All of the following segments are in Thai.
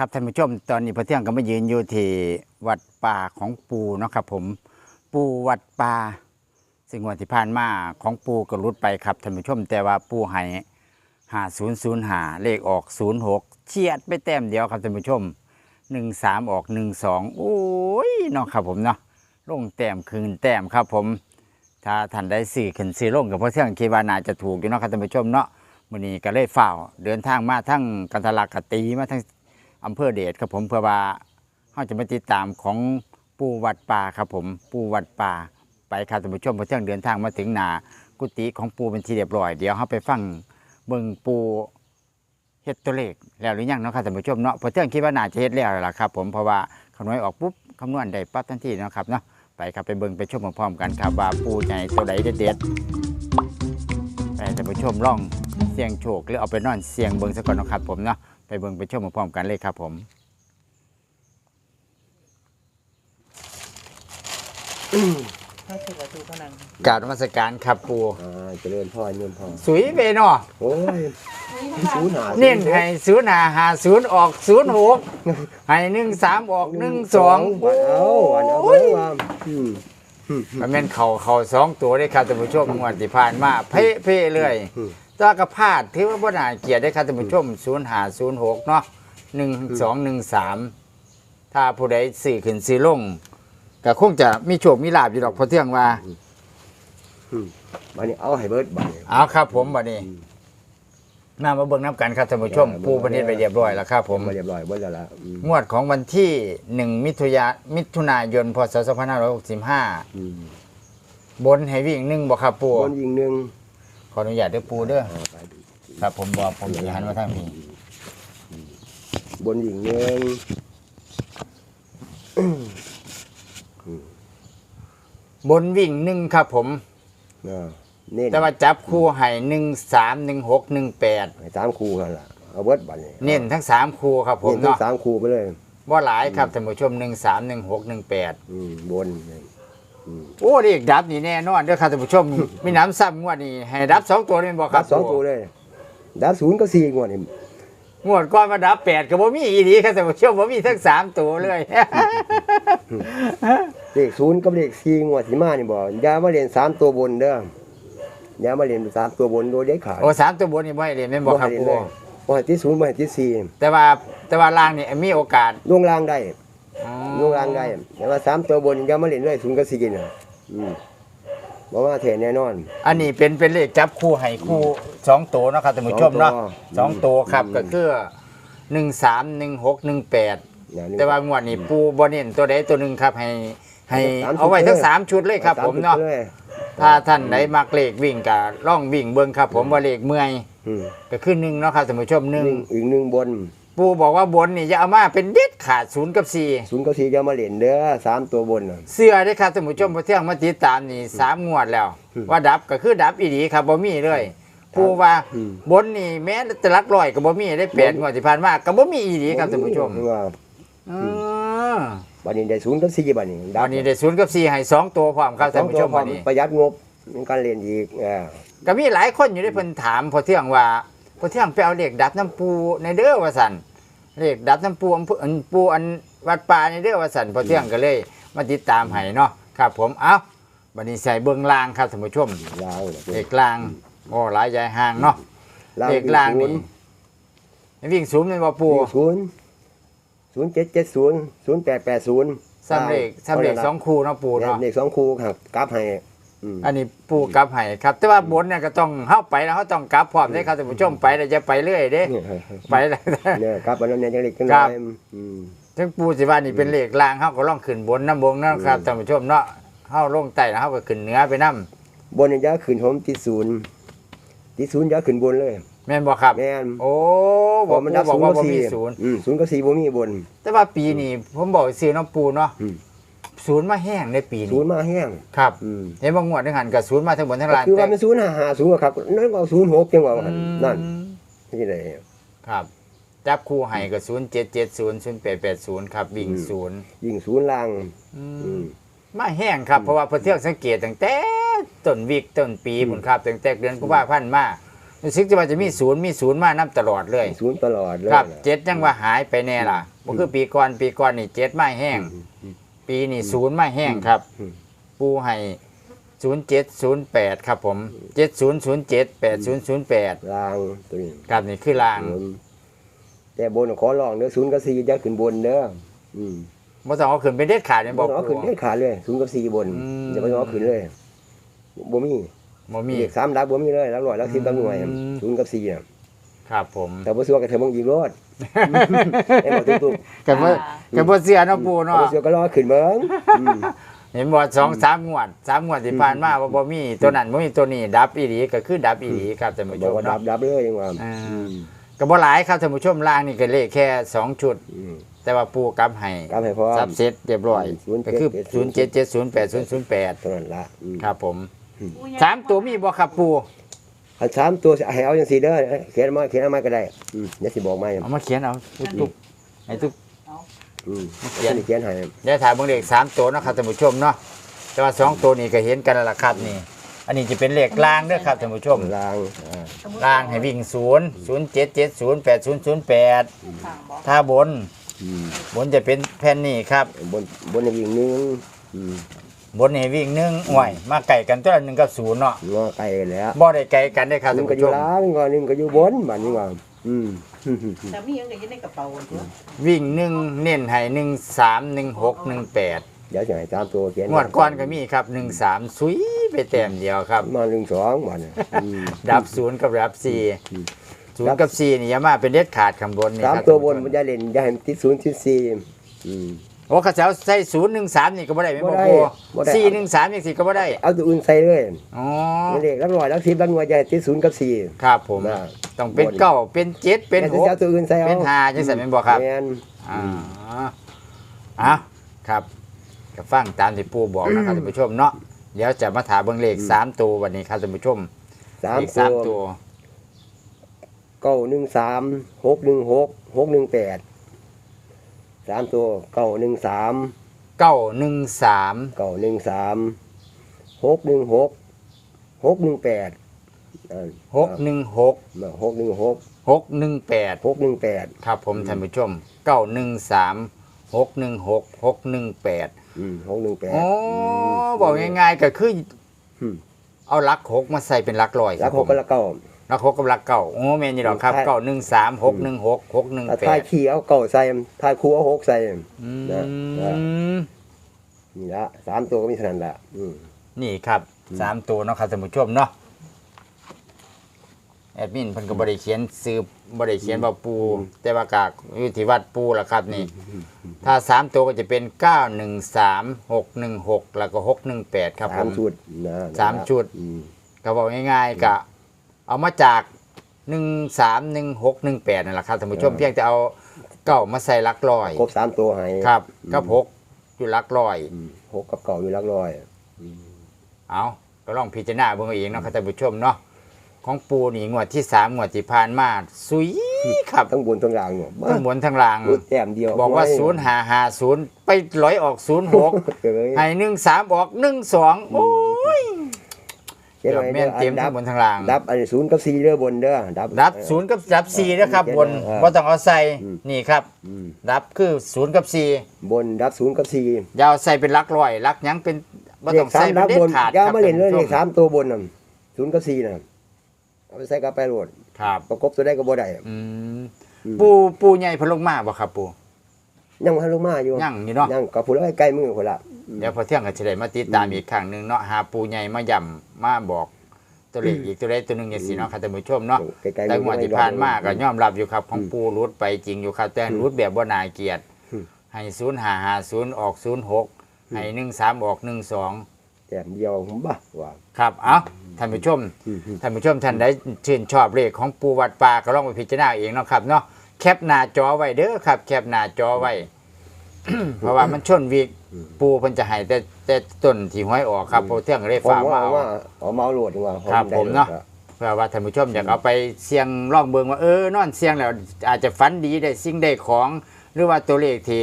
ครับท่านผู้ชมตอนนี้พระเที่ยงก็มายืนอยู่ที่วัดป่าของปูเนาะครับผมปูวัดป่าซึ่งวันที่ผ่านมาของปูก็รุดไปครับท่านผู้ชมแต่ว่าปูให้หาศูนย์ศูนย์หาเลขออกศูนย์หกเฉียดไปแต้มเดียวครับท่านผู้ชมหนึ่งสามออกหนึ่งสองโอ้ยเนาะครับผมเนาะลงแต้มคืนแต้มครับผม ถ้าท่านได้สื่ขึ้นสื่ลงกับพระเที่ยงคิดว่าน่าจะถูกอยู่เนาะครับท่านผู้ชมเนาะวันนี้ก็เลยฝ่าเดินทางมาทั้งกันทลักกตีมาทั้ง อำเภอเดชครับผมเพื่อว่าเขาจะมาติดตามของปูวัดป่าครับผมปูวัดป่าไปครับท่านผู้ชมพอเที่ยงเดินทางมาถึงหนากุฏิของปูเป็นที่เรียบร้อยเดี๋ยวเขาไปฟังเบิ่งปูเฮ็ดตัวเลขแล้วหรือยังเนาะครับท่านผู้ชมเนาะพอเที่ยงคิดว่าน่าจะเฮ็ดแล้วล่ะครับ ผมเพราะว่าคำนวณออกปุ๊บคำนวณได้ปั๊บทันทีเนาะครับเนาะไปครับไปเบิ่งไปชมพร้อมๆกันครับว่าปูใหญ่ตัวใดเด็ดๆไปท่านผู้ชมล่องเสียงโชคหรือเอาไปนอนเสียงเบิ่งซะก่อนเนาะครับผมเนาะ ไปเบิ่งไปชมพร้อมๆกันเลยครับผมถ้าสุกถูกเท่านั้นกราบนมัสการครับปูอ่าเจริญพ่อโยมพ่อสุยเบเนาะโอ้ยศูนย์หาเน้นให้ศูนย์หาหาศูนย์ออกศูนย์หกให้หนึ่งสามออกหนึ่งสองวันเอาวันเอาโอ้เบิ่ยงว่าอืมมันเป็นเข่าเข่าสองตัวได้ครับท่านผู้ชมงวดที่ผ่านมาเพ่เพ่เลยอืมแตัวากระพลาดที่ว่าบ่น่าเกลียดได้ครับท่านผู้ชมศูนย์หาศูนย์หกเนาะหนึ่งสองหนึ่งสามถ้าผู้ใดสื่อขึ้นสื่อลงก็คงจะมีโชคมีลาบอยู่ดอกเพราะเที่ยงว่าวันนี้เอาให้เบิดบัดนี้ เอาครับผมบัดนี้มามาเบิ่งน้ำกันครับท่านผู้ชมเออปูประเด็นไปเรียบร้อยแล้วครับผมมาเรียบร้อยเบิดแล้วล่ะอืมงวดของวันที่หนึ่งมิถุยามิถุนายน พศสองพันห้าร้อยหกสิบห้าอืมบนให้วิ่งหนึ่งบอกครับปูคนยิงหนึ่งข ออนุญาตเด้อปูเด้อเอาไปครับผมบอกผมจะหันมาทางนี้บนยิงหนึ่งบนวิ่งหนึ่งครับผมอ่าเน้นแต่ว่าจับคู่ให้หนึ่งสามหนึ่งหกหนึ่งแปดให้สามคู่กันล่ะเอาเบิดบัดนี้เน้นทั้งสามคู่ครับผมเน้นทั้งเนาะสามคู่ไปเลยว่าหลายครับท่านผู้ชมหนึ่งสามหนึ่งหกหนึ่งแปดอืมบนอืม โอ้เรียกดับนี่แน่นอนเด้อครับท่านผู้ชม มีน้ำซ้ำงวดนี้ให้ดับสองตัวนี่บอกคดัรับบสองตัวเลยดับศูนย์ก็สี่งวดนี่งวดก่อนมาดับแปดก็บ่มีอีดีครับท่านผู้ชมบ่มีทั้งสามตัวเลย เลขศูนย์กับเลขสี่งวดที่มานี่บ่อย่ามาเรียนสามตัวบนเด้ออย่ามาเรียนสามตัวบนโดยเด็ดขาดโอ้สามตัวบนนี่บ่ให้เรียนแม่นบอกครับให้ครูเรียนเลยบ่ให้ที่ศูนย์บ่ให้ที่สี่แต่ว่าแต่ว่าล่างนี่มีโอกาสลงล่างได้ อ๋อลงล่างได้แต่ว่าสามตัวบนอย่ามาเรียนเลยศูนย์กับสี่น่ะอืมบ่ว่าแท้แน่นอน อันนี้เป็นเป็นเลขจับคู่ให้คู่สองตัวเนาะครับท่านผู้ชมเนาะสสอองงตัตัววครับอืมก็คือหนึ่งสามหนึ่งหกหนึ่งแปดอย่างนี้แต่ว่างวดนี้ปูบ่เน้นตัวใดตัวหนึ่งครับให้ให้สามชุดเอาไว้ทั้งเลยสามชุดเลยครับสผมเนาะชุดลยถ้าท่านไหนมักเลขวิ่งก็ล่องวิ่งเบิ่งครับ ผมว่าเลขเมื่อยอืมก็คือหนึ่งเนาะครับท่านผู้ชมหนึ่งหนึ่งอีกหนึ่งบน ปูบอกว่าบนนี่จะเอามาเป็นเด็ดขาดศูนย์กับสี่ศูนย์กับสี่อย่ามาเรียนเด้อสามตัวบนน่ะ เสื้อได้อครับท่านผู้ชมพอเที่ยงมาติดตามนี่สามงวดแล้ว อืมว่าดับก็คือดับอีดีครับบ่มีเลยปูว่าอืม บนนี่แม้แต่หลักร้อยก็บ่มีได้แปดงวดที่ผ่านมาก็บ่มีอีดีครับท่านผู้ชมว่าอือบัดนี้ได้ศูนย์กับสี่บัดนี้วันนี้ได้ศูนย์กับสี่ให้สองตัวพร้อมครับท่านผู้ชมสองตัววันนี้ ประหยัดงบในการเรียนอีกอ่าก็มีหลายคนอยู่ได้เพิ่นถามพอเที่ยงว่าพอเที่ยงไปเอาเลขดับน้ำปูในเด้อว่าซั่น เลขดับน้ำปูอำเภออันปูอันวัดป่าในเด้อว่าซั่นพอเที่ยงก็เลย มาติดตามให้เนาะครับผมเอ้าบัดนี้ใส่เบิ่งลางครับท่านผู้ชมลาวน่ะเลขลางโอ้หลายใหญ่ห่างเนาะเลขลางนี่วิ่งศูนย์เป็นบ่ปูศูนย์ศูนย์เจ็ดเจ็ดศูนย์ศูนย์แปดแปดศูนย์ซ้ำเลขซ้ำเลขสองคู่เนาะปูเนาะเลขสองคู่ครับกราฟให้ อืมอันนี้ปูกลับให้ครับ แต่ว่าบนเนี่ยก็ต้องเข้าไปแล้วเขาต้องกลับพร้อมได้ครับท่านผู้ชมไปแล้วจะไปเรื่อยเด้ไปแล้วเนี่ยครับวันนั้นเนี่ยยังเล็กขึ้นคหรัน่บอยอืมถึงปูสิว่านี่เป็นเลขลางเขาก็ล่องขึ้นบนน้ำบงนะครับท่านผู้ชมเนาะเขาลงใต้แล้วเขาก็ขึ้นเหนือไปน้บนเนี่ยจะขึ้นผมที่ศูนย์ที่ศูนย์จะขึ้นบนเลยำแม่นบ่ครับแม่นโอ้บอกมันปูดับบอกศูนย์ว่ากับบ่สี่มีศูนย์อืมศูนย์กับสี่บ่มีบน แต่ว่าปีนี้ผมบอกซื้อน้องปูเนาะอืม ศูนย์มาแห้งในปีศูนี้นย์มาแห้งครับอืมเห็นบางงวดนึงหันกับศูนย์มาทั้งบนทั้งล่างคือว่าแต่มันศูนย์ห้าห้าศูนย์ครับนั่นก็ศูนย์หกจังหวะว่าอืมนั่นนี่เลย ครับ จับคู่ให้กับศูนย์เจ็ดเจ็ดศูนย์ศูนย์แปดแปดศูนย์ครับวิ่งอืม ศูนย์ยิงศูนย์ล่างอือืมมมาแห้งครับ เพราะว่าพอเที่ยวสังเกตตั้งแต่ต้นวิกต้นปีอืมบุญครับตั้งแต่เดือนกุมภาพันธ์มารู้สึกจะว่าจะมีศูนย์มีศูนย์มานํตลอดเลย ศูนย์ตลอดเลยครับน่ะเจ็ดยังว่าหายไปแน่ล่ะบ่คือปีก่อนปีก่อนนี่เจ็ดไม่แห้ง ปีนี่ศูนย์ไม่แห้งครับ อืม ปูให้ศูนย์เจ็ดศูนย์แปดครับผมเจ็ดศูนย์ศูนย์เจ็ดแปดศูนย์ศูนย์แปดลางตัวนี้ครับนี่คือลางบนแต่บนขอลองเด้อศูนย์กับสี่จะขึ้นบนเด้ออืมบ่ต้องเอาขึ้นไปเด็ดขาดเนี่ยบบออกกเอาขึ้นปู ได้ขาดเลยศูนย์กับสี่บนอืม จะไม่ต้องเอาขึ้นเลยบ่มีบ่มี เด็กสามดับบ่มีเลยรักร้อยรักสิบรักหน่วยอืม ศูนย์กับสี่น่ะ ครับผมแต่บ่ซัวกับเธอมองยิงรถไอ้บ่ตุ๊กกันบ่กันบ่เสียเนาะปูๆเนาะบ่ซัวก็รอขึ้นเบิ่งอืมเห็นบ่สองสามงวดสามงวดที่ผ่านมาว่าบ่มีตัวนั้นบ่มีตัวนี้ดับอีหลีก็คือดับอีหลีครับท่านผู้ชบอกมว่าดัเนาะบดับเลยยังว่าอ่าอืมก็บ่หลายครับท่านผู้ชมล่างนี่ก็เลขแค่สองชุด อืมแต่ว่าปูกลับให้กลับให้พร้อมซับเซ็ตเรียบร้อยศูนย์ก็คือเจ็ด0 7 7 0 8 0 0 8เท่านั้นละอืมครับผม สามตัวมีบ่ครับปู อันสามตัวให้เอาจังซี่เด้อเขียนมาเขียนเอามาก็ได้อืมเดี๋ยวสิบอกมาเอามาเขียนเอาทุกๆให้ทุก อืมเขียนเขียนให้เดี๋ยวถามเบิ่งเลขสามตัวเนาะครับท่านผู้ชมเนาะแต่ว่าสองตัวนี้ก็เห็นกันแล้วล่ะครับนี่ อันนี้จะเป็นเลขล่างเด้อครับท่านผู้ชมลางอ่าล่างให้วิ่งศูนย์ศูนย์เจ็ดเจ็ดศูนย์แปดศูนย์ศูนย์แปดข้างบอกถ้าบนอืมบนจะเป็นแผ่นนี้ครับบนบนอีกหนึงอืม บนให้วิ่งหนึ่งห่วยมาไก่กันตัวละหนึ่งกับศูนย์เนาะงอไกลแล้วบ่ได้ไกลกันได้อครับหนึท่างนก็ผู้อชยู่มล่างงอหนึงก็อยู่บนบัดนี้ว่าอืมแต่มียังก็อยังในกระเป๋าเด้อวิ่งหนึ่งเน้นให้หนึ่งสามหนึ่งหกหนึ่งแปดเดี๋ยวจะให้ตามตัวเขียนงวดก้อนก็มีครับหนึ่งสามซุยไปแต้มเดียวครับ มาหนึ่งสองบัดนี้อืม ดับศูนย์กับดับสี่อืมศูนย์กับสี่นี่อยามาเป็นเด็ดขาดข้างบนนี่สามครับตัวบนท่ามันผู้ชจะเล่นจะให้มันติดศูนย์ติดสี่อืม โอ้ข้าเจ้าใส่ศูนย์หนึ่งสามนี่ก็บ่ได้ไม่บ่บอกได้โอ้บ่ได้ สี่หนึ่งสามอย่างสี่ก็บ่ได้เอาตัวอื่นใส่เลยอ๋อมันเด็กรักร้อยรักสิบรักหน่วยจะให้ติดศูนย์กับสี่ ครับผมน่ะ ต้องเป็นเก้าเป็นเจ็ดเป็นแล้วหกจะเอาตัวอื่นใส่เอาเป็นห้าจังสันเป็นบ่ครับ แม่น อ่าอะครับก็ฟังตามที่ปู่บอกนะครับท่านผู้ชมเนาะเดี๋ยวจะมาถามเบิ่งเลขสามตัววันนี้ครับท่านผู้ชมสามเลขตัสามวตัวเก้าหนึ่งสามหกหนึ่งหกหกหนึ่งแปด สามตัวเก้าหนึ่งสามเก้าหนึ่งสามเก้าหนึ่งสามหกหนึ่งหกหกหนึ่งแปดหกหนึ่งหกหกหนึ่งหกหกหนึ่งแปดหกหนึ่งแปดครับผมท่านผู้ชมเก้าหนึ่งสามหกหนึ่งหกหกหนึ่งแปดหกหนึ่งแปดโอ้บอกง่ายๆก็คืออืมเอาหลักหกมาใส่เป็นหลักร้อยคแล้รัวบหผกมก็ละเก้า หลักหกกับหลักเก้าโอ้แม่นนี่หรอกครับใช่เก้าหนึ่งสามหกหนึ่งหกหกหนึ่งถ้าแปทายดขี้เอาเก้าใส่ทายคู่เอาหกใส่อืนะนะมนี่ละสามตัวก็มีเท่านั้นละอืมนี่ครับสามตัวเนาะครับท่านผู้ชมเนาะแอดมินเพิ่นก็บ่ได้เขียนซื้อบ่ได้เขียนว่าปู แต่ว่ากากอยู่ที่วัดปูล่ะครับนี่ ถ้าสามตัวก็จะเป็นเก้าหนึ่งสามหกหนึ่งหกแล้วก็หกหนึ่งแปดครับผสามมชุดนะสามชุดอืมก็บอกง่ายๆก็ เอามาจากหนึ่งสามหนึ่งหกหนึ่งแปดนั่นแหละครับท่านผู้ชมเพียงแต่เอาเก้ามาใส่หลักร้อยครบสามตัวให้ครับก็พกอยู่หลักร้อย อืมหกกับเก่าอยู่หลักร้อยเอาก็ลองพิจารณาเบิ่งเอาเองเนาะครับท่านผู้ชมเนาะของปูนี่งวดที่สามงวดที่ผ่านมาสุยครับทั้งบนทั้งล่างเนี่ยทั้งบนทั้งล่างรูดแต้มเดียวบอกว่าศูนย์หาหาศูนย์ไปร้อยออกศูนย์หกเอ้ยให้หนึ่งสามออกหนึ่งสองโอ้ย เขียนเดี๋ยวไว้แม่นเต็มดัทั้บงบนทั้งล่าง ดับอันนี้ศูนย์กับสี่เด้อบนเด้อดับ ดับศูนย์กับดับสี่นะครับบนเออว่าต้องเอาใส่อืมนี่ครับอืมดับคือศูนย์กับสี่บนดับศูนย์กับสี่อยาวใส่เป็นหลักร้อยหลักหยังเป็นว่าเลต้อขงสาใส่มเป็ดันบเด็บดนขาดอย่ามาเล่นเลยคเลรับขสามตัวบนน่ะศูนย์กับสี่น่ะเอาไปใส่กับไปโหลดครับประกบตัวได้ก็บ่ได้อืมอืมปูปูใหญ่เพนลงมาบ่ครับปูยังบ่ทันลงมาอยู่ยังอยู่เนาะยังก็พูดแล้วใกล้มือพุ่นละอืม เดี๋ยวพอเที่ยงก็จะได้มาติดตามอีกครั้งหนึ่งเนาะหาปูใหญ่มาย่ำมาบอกตัวเลขอีกตัวใดตัวหนึ่งอย่างสีเนาะครับท่านผู้ชมเนาะใกล้ๆแต่งวดที่ผ่านมาก็อืยอมรับอยู่ครับ ของปูรุดไปจริงอยู่ครับแต่รุดแบบว่านาเกียรติอืมให้ศูนย์หาหาศูนย์ออกศูนย์หกให้หนึ่งสามออกหนึ่งสองแต้มเดียวบ้าว่าครับเอาท่านผู้ชมอืมท่านผู้ชมท่านใดชื่นชอบเลขของปูวัดป่าก็ลองไปพิจารณาเองเนาะครับเนาะแคปหน้าจอไว้เด้อครับ แคปหน้าจอไว้เพราะว่ามันชนวิก ปูเพิ่นจะให้แต่แต่ต้นที่ห้อยออกครับเพราะเที่ยงเลยผมฝากว่ามาเอา ว่าเอามาเอาโหลดดีกว่าครับได้ผมเนาะโหลดอเพื่อว่าท่านผู้ชมอยากเอาไปเสี่ยงลองเบิ่งว่าเออนอนเสี่ยงแล้วอาจจะฝันดีได้สิ่งได้ของ หรือว่าตัวเลขที่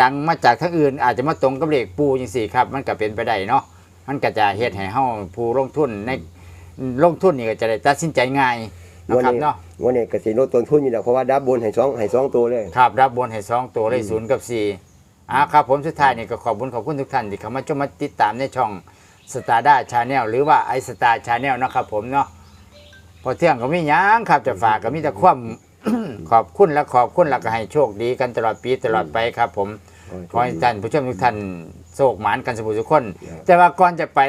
ดังๆ มาจากทางอื่น อาจจะมาตรงกับเลขปูจังซี่ครับ มันก็เป็นไปได้เนาะมันก็จะเฮ็ดให้เฮาผู้ลงทุนในลงทุนนี่ก็จะได้ตัดสินใจง่ายนะครับเนาะวันนี้ก็สิลดต้นทุนอยู่แล้วเพราะว่าดับบนให้สองให้สองตัวเลย ครับรับบนให้สองตัวเลยศูนย์กับสี่ อ่าครับผมสุดท้ายนี่ก็ขอบคุณขอบคุณทุกท่านที่เข้ามาชมมาติดตามในช่องสตาร์ด้าชาแนลหรือว่าไอสตาร์ชาแนลนะครับผมเนาะพอเที่ยงก็มีหยังครับจะฝากก็มีแต่ความ ขอบคุณและขอบคุณแล้วก็ให้โชคดีกันตลอดปีตลอดไปครับ ผมขอให้ท่านผู้ชมทุกท่านโศกหมานกันสมุทุกคนครับแต่ว่าก่อนจะไป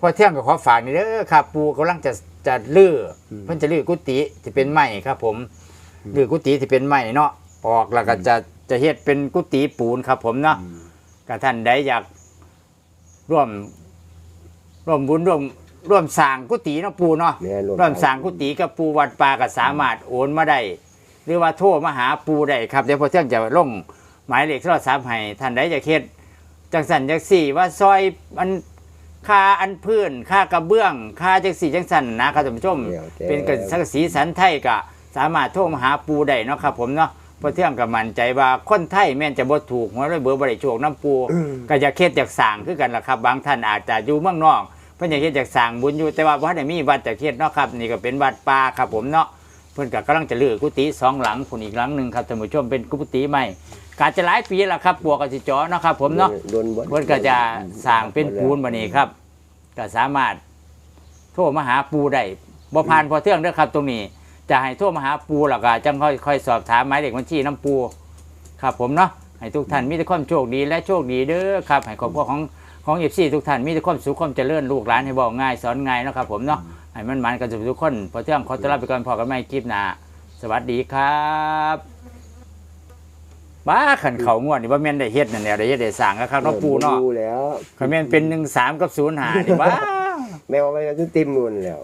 พอเที่ยงก็ขอฝากนี่เด้อครับปูกำลังจะจะลื้ออเพิ่นจะลื้อกุฏิที่เป็นไม้ครับ ผมลื้อกุฏิที่เป็นไม้เนาะออกแล้วก็จะ จะเฮ็ดเป็นกุฏิปูนครับ ผมเนาะก็ท่านใดอยากร่วม ร่วมบุญร่วมร่วมสร้างกุฏิเนาะปูเนาะแม่นร่วมสร้างกุฏิกับปูวัดป่าก็สามารถโอนมาได้หรือว่าโทรมาหาปูได้ครับเดี๋ยวพอเที่ยงจะลงหมายเลขโทรศัพท์ให้ท่านใดจะเฮ็ดจังสันจังสี่ว่าซอยอันค่าอันพื้นค่ากระเบื้องค่าจังสี่จังสันนะครับท่านผู้ชมแล้วแต่ เป็นกระสังสีสันไทยก็สามารถโทรมาหาปูได้เนาะครับผมเนาะ พอเที่ยงก็มั่นใจว่าคนไทยแม่นจะบ่ถูกหัวเลยเบอร์บ่ได้โชคน้ำปูก็จะเฮ็ดจากสร้างคือกันล่ะครับ บางท่านอาจจะอยู่เมืองนอกเพิ่นอยากเฮ็ดจากสร้างบุญอยู่แต่ว่าบ่ได้มีวัดจากเฮ็ดเนาะครับ นี่ก็เป็นวัดป่าครับผมเนาะเพิ่นก็กำลังจะลื้อกุฏิสองหลังพุ่นอีกหลังหนึงครับท่านผู้ชมเป็นกุฏิใหม่กาจะหลายปีแล้วครับปวกก็สิเจาะเนาะครับ ผมเนาะโดนบ่เพิ่นก็จะสร้างเป็นปูนบัดนี้ครับ ก็สามารถโทรมาหาปูได้บ่ผ่านพอเทื่องเด้อครับตรงนี้ จะให้โทรมาหาปูแล้วก็จังค่อยค่อยสอบถามหมายเลขบัญชีน้ำปูครับผมเนาะให้ทุกท่านมีแต่ความโชคดีและโชคดีเด้อครับให้ครอบครัวของของเอฟซีทุกท่านมีแต่ความสุขความเจริญลูกหลานให้บอกง่ายสอนง่ายเนาะครับผมเนาะให้มันมันกันทุกคนพอเที่ยงขอต้อนรับไปก่อนพอกันไม่คลิปหน้าสวัสดีครับบ้าขันเขางวดนี่ว่าแม่นได้เฮ็ดนั่นแหละได้เฮ็ดได้สร้างครับเนาะปูเนาะดูแล้วขันแม่นเป็นหนึ่งสามกับศูนย์หานี่บ้าแม่ว่าไปจนเต็มนู่นแล้ว